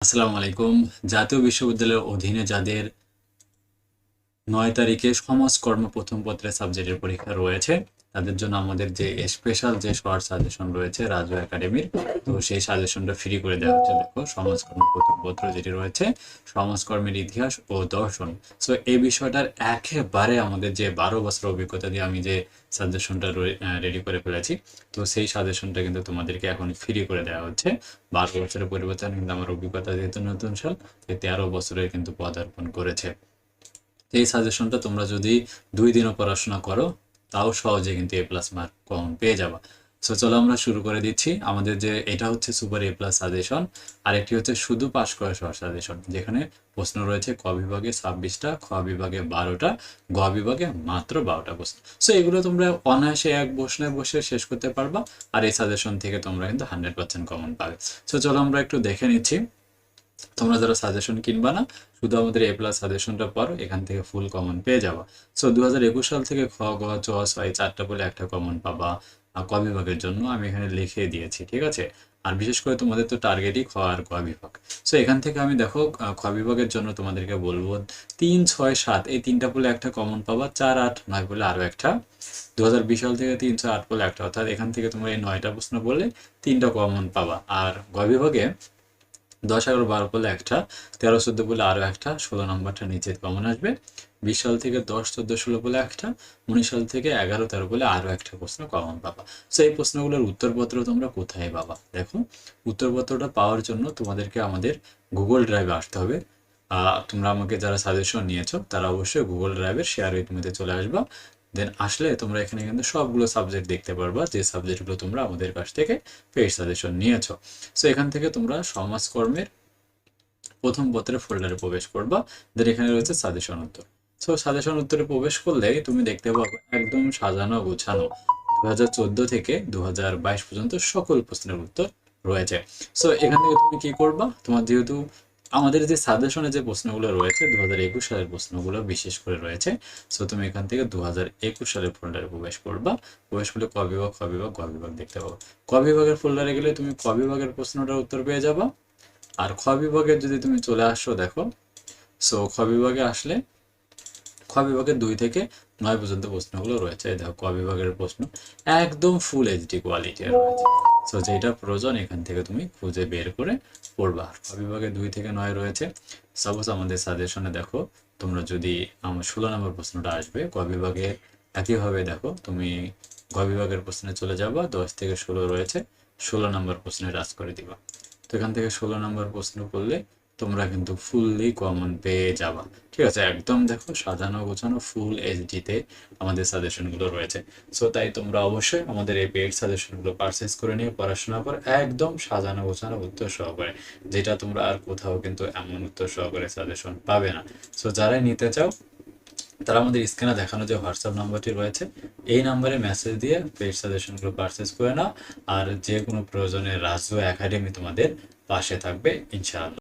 আসসালামু আলাইকুম। জাতীয় বিশ্ববিদ্যালয়ের অধীনে যাদের নয় তারিখে সমাজকর্ম প্রথম পত্রের সাবজেক্টের পরীক্ষা রয়েছে। তাদের জন্য আমাদের যে স্পেশাল যে শর্ট সাজেশন রয়েছে রাজু একাডেমির তো সেই সাজেশনটা ফ্রি করে দেওয়া হচ্ছে দেখো সমাজকর্ম প্রথম পত্র যেটি রয়েছে সমাজকর্মের ইতিহাস ও দর্শন। সো এই বিষয়টার একেবারে আমাদের যে বারো বছর অভিজ্ঞতা দিয়ে আমি যে সাজেশনটা রেডি করে ফেলেছি, তো সেই সাজেশনটা কিন্তু তোমাদেরকে এখন ফ্রি করে দেওয়া হচ্ছে। বারো বছরের পরিবর্তন কিন্তু আমার অভিজ্ঞতা যেহেতু নতুন সাল তেরো বছরে কিন্তু পদার্পণ করেছে। এই সাজেশনটা তোমরা যদি দুই দিনও পড়াশোনা করো, তাও সহজে কিন্তু এ প্লাস মার্ক কম পেয়ে যাবা। সো চলো আমরা শুরু করে দিচ্ছি। আমাদের যে, এটা হচ্ছে সুপার এ প্লাস সাজেশন আরেকটি হচ্ছে শুধু পাস করা সহ সাজেশন যেখানে প্রশ্ন রয়েছে ক বিভাগে ছাব্বিশটা, খ বিভাগে বারোটা, গ বিভাগে মাত্র বারোটা প্রশ্ন। সো এগুলো তোমরা অনায়াসে এক বসনে বসে শেষ করতে পারবা, আর এই সাজেশন থেকে তোমরা কিন্তু হান্ড্রেড পার্সেন্ট কমন পাবে। সো চলো আমরা একটু দেখে নিচ্ছি। তোমরা যারা সাজেশন কিনবা না, শুধু আমাদের এ প্লাস সাজেশনটা পড়ো, এখান থেকে ফুল কমন পেয়ে যাবা। সো দু হাজার একুশ সাল থেকে খ, গ, চ, ছয়, চারটা বলে একটা কমন পাবা ক বিভাগের জন্য। আমি এখানে লিখে দিয়েছি, ঠিক আছে? আর বিশেষ করে তোমাদের তো টার্গেটই খ আর ক বিভাগ। সো এখান থেকে আমি দেখো খ বিভাগের জন্য তোমাদেরকে বলব, তিন, ছয়, সাত, এই তিনটা বলে একটা কমন পাবা, চার, আট, নয় বলে আরও একটা। দু হাজার বিশ সাল থেকে তিনশো আট বলে একটা, অর্থাৎ এখান থেকে তোমরা এই নয়টা প্রশ্ন বললে তিনটা কমন পাবা। আর গ বিভাগে দশ, এগারো, বারো বলে একটা, তেরো, চোদ্দ বলে আরও একটা, ষোলো নম্বরটা নিচে কমন আসবে। বিশ সাল থেকে দশ, চোদ্দ, ষোলো বলে একটা, উনিশ সাল থেকে এগারো, তেরো বলে আরও একটা প্রশ্ন কমন পাবা। সো এই প্রশ্নগুলোর উত্তরপত্র তোমরা কোথায় পাবা? দেখো, উত্তরপত্রটা পাওয়ার জন্য তোমাদেরকে আমাদের গুগল ড্রাইভে আসতে হবে। তোমরা আমাকে যারা সাজেশন নিয়েছো, তারা অবশ্যই গুগল ড্রাইভের শেয়ার উইথমিতে চলে আসবা। দেন আসলে তোমরা এখানে কিন্তু সবগুলো সাবজেক্ট দেখতে পারবা, যে সাবজেক্টগুলো তোমরা আমাদের কাছ থেকে পেড সাজেশন নিয়েছো। সো এখান থেকে তোমরা সমাজকর্মের প্রথম পত্রের ফোল্ডারে প্রবেশ করবা দেন এখানে রয়েছে সাজেশন উত্তর। সো সাজেশন উত্তরে প্রবেশ করলে তুমি দেখতে পাবে একদম সাজানো, গোছানো দু হাজার চোদ্দ থেকে দু হাজার বাইশ পর্যন্ত সকল প্রশ্নের উত্তর রয়েছে। সো এখান থেকে তুমি কি করবা? তোমার যেহেতু আমাদের যে সাজেশনে যে প্রশ্নগুলো রয়েছে দু হাজার একুশ সালের প্রশ্নগুলো বিশেষ করে রয়েছে। সো তুমি এখান থেকে দু হাজার একুশ সালের ফোল্ডারে প্রবেশ করবা। প্রবেশ করলে ক বিভাগ, খ বিভাগ বিভাগ দেখতে পাবো। ক বিভাগের ফোল্ডারে গেলে তুমি ক বিভাগের প্রশ্নটার উত্তর পেয়ে যাবা। আর খ বিভাগে যদি তুমি চলে আসো, দেখো। সো খ বিভাগে আসলে খ বিভাগের দুই থেকে নয় পর্যন্ত প্রশ্নগুলো রয়েছে দেখো ক বিভাগের প্রশ্ন। একদম ফুল এইচডি কোয়ালিটির রয়েছে। সো যেটা প্রয়োজন, এখান থেকে তুমি খুঁজে বের করে পড়বা। খ বিভাগে দুই থেকে নয় রয়েছে। সাপোজ আমাদের সাজেশনে দেখো, তোমরা যদি আমার ষোলো নম্বর প্রশ্নটা আসবে, ক বিভাগে একইভাবে দেখো, তুমি গ বিভাগের প্রশ্নে চলে যাবা, দশ থেকে ষোলো রয়েছে, ষোলো নম্বর প্রশ্নে রাজ করে দিবা। তো এখান থেকে ষোলো নম্বর প্রশ্ন করলে তোমরা কিন্তু ফুললি কমন পেয়ে যাবা। ঠিক আছে? একদম দেখো, সাজানো গোছানো ফুল এইচডিতে আমাদের সাজেশনগুলো রয়েছে। সো তাই তোমরা অবশ্যই আমাদের এই পেড সাজেশনগুলো পারচেস করে নিয়ে পড়াশোনা করে। একদম সাজানো গোছানো উত্তর সহকারে, যেটা তোমরা আর কোথাও কিন্তু এমন উত্তর সহকারে সাজেশন পাবে না। সো যারাই নিতে চাও, তারা আমাদের স্ক্রিনে দেখানো যে হোয়াটসঅ্যাপ নাম্বারটি রয়েছে, এই নাম্বারে মেসেজ দিয়ে পেড সাজেশনগুলো পারচেস করে নাও। আর যে কোনো প্রয়োজনে রাজু একাডেমি তোমাদের পাশে থাকবে, ইনশাআল্লাহ।